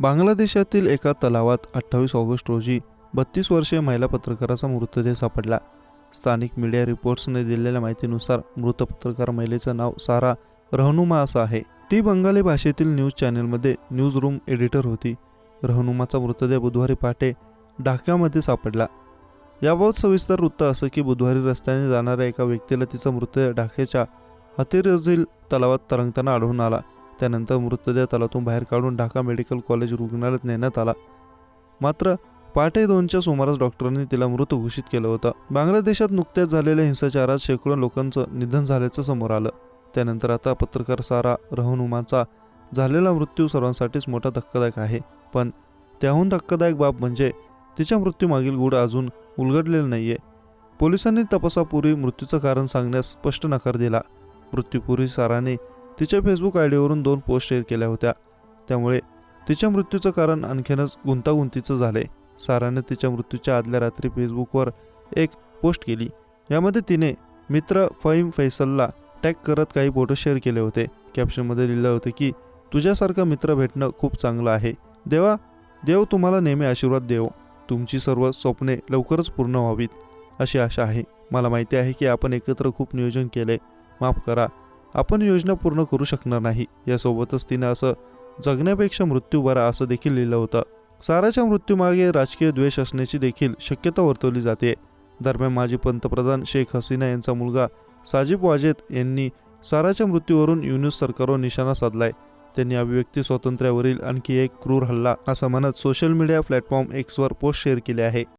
बांगलादेशातील एका तलावात अठ्ठावीस ऑगस्ट रोजी बत्तीस वर्षीय महिला पत्रकाराचा मृतदेह सापडला. स्थानिक मीडिया रिपोर्ट्सने दिलेल्या माहितीनुसार मृत पत्रकार महिलेचं नाव सारा रहनुमा असं आहे. ती बंगाली भाषेतील न्यूज चॅनेलमध्ये न्यूज रूम एडिटर होती. रहनुमाचा मृतदेह बुधवारी पहाटे ढाक्यामध्ये सापडला. याबाबत सविस्तर वृत्त असं की बुधवारी रस्त्याने जाणाऱ्या एका व्यक्तीला तिचा मृतदेह ढाक्याच्या हतीरजील तलावात तरंगताना आढळून आला. त्यानंतर मृतदेह तलातून बाहेर काढून ढाका मेडिकल कॉलेज रुग्णालयात नेण्यात आला. मात्र पहाटे दोनच्या सुमारास डॉक्टरांनी तिला मृत घोषित केलं होतं. बांगलादेशात नुकत्याच झालेल्या हिंसाचारात शेकडो लोकांचं निधन झाल्याचं समोर आलं. त्यानंतर आता पत्रकार सारा रहनुमाचा झालेला मृत्यू सर्वांसाठीच मोठा धक्कादायक आहे. पण त्याहून धक्कादायक बाब म्हणजे तिच्या मृत्यूमागील गूढ अजून उलगडलेलं नाही आहे पोलिसांनी तपासापूर्वी मृत्यूचं कारण सांगण्यास स्पष्ट नकार दिला. मृत्यूपूर्वी साराने तिच्या फेसबुक आय डीवरून दोन पोस्ट शेअर केल्या होत्या. त्यामुळे तिच्या मृत्यूचं कारण आणखीनच गुंतागुंतीचं झालंय. साराने तिच्या मृत्यूच्या आदल्या रात्री फेसबुकवर एक पोस्ट केली. यामध्ये तिने मित्र फहीम फैसलला टॅग करत काही फोटो शेअर केले होते. कॅप्शनमध्ये लिहिलं होतं की तुझ्यासारखा मित्र भेटणं खूप चांगलं आहे. देवा देव तुम्हाला नेहमी आशीर्वाद देव. तुमची सर्व स्वप्ने लवकरच पूर्ण व्हावीत. अशी आशा आहे. मला माहिती आहे की आपण एकत्र खूप नियोजन केले माफ करा. आपण योजना पूर्ण करू शकणार नाही. यासोबतच तिनं असं जगण्यापेक्षा मृत्यू बरा असं देखील लिहिलं होतं. साराच्या मृत्यूमागे राजकीय द्वेष असण्याची देखील शक्यता वर्तवली जाते. दरम्यान माजी पंतप्रधान शेख हसीना यांचा मुलगा साजिब वाजेद यांनी साराच्या मृत्यूवरून युनिस सरकारवर निशाणा साधलाय. त्यांनी अभिव्यक्ती स्वातंत्र्यावरील आणखी एक क्रूर हल्ला असं म्हणत सोशल मीडिया प्लॅटफॉर्म एक्सवर पोस्ट शेअर केले आहे.